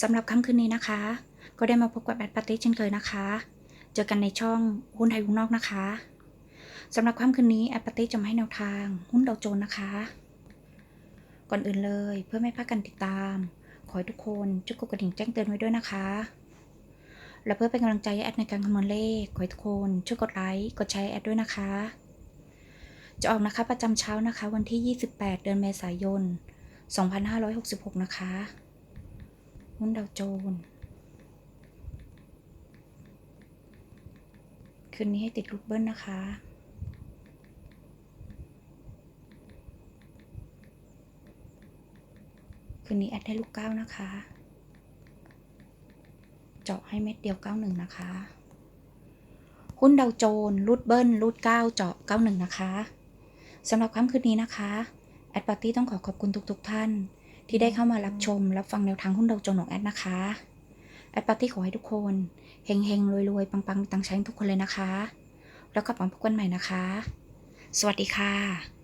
สำหรับค่ำคืนนี้นะคะ ก็ได้มาพบกับแอดปาร์ตี้เช่นเคยนะคะ เจอกันในช่องหุ้นไทยหุ้นนอกนะคะสำหรับค่ำคืนนี้แอดปาร์ตี้จะมาให้แนวทางหุ้นดาวโจน์นะคะ ก่อนอื่นเลยเพื่อไม่พลาดกันติดตาม ขอให้ทุกคนจุดกดกระดิ่งแจ้งเตือนไว้ด้วยนะคะ และเพื่อเป็นกำลังใจให้แอดในการคำนวณเลขขอให้ทุกคนช่วยกดไลค์กดแชร์แอดด้วยนะคะ จะออกนะคะประจำเช้านะคะ วันที่ 28 เดือนเมษายน 2566 นะคะ หุ้นดาวโจน์คืนนี้ให้ติดลูกเบิ้ลนะคะ คืนนี้แอดให้ลูกเก้านะคะ เจาะให้เม็ดเดียวเก้าหนึ่งนะคะ หุ้นดาวโจน์รูดเบิ้ลรูดเก้าเจาะเก้าหนึ่งนะคะสำหรับค่ำคืนนี้นะคะ แอดปาร์ตี้ต้องขอขอบคุณทุกๆทท่าน ที่ได้เข้ามารับชมรับฟังแนวทางหุ้นดาวโจนส์ของแอดนะคะ แอดปาร์ตี้ขอให้ทุกคนเฮงเฮงรวยรวยๆปังๆมีตังใช้ทุกคนเลยนะคะ แล้วกลับมาพบกันใหม่นะคะ สวัสดีค่ะ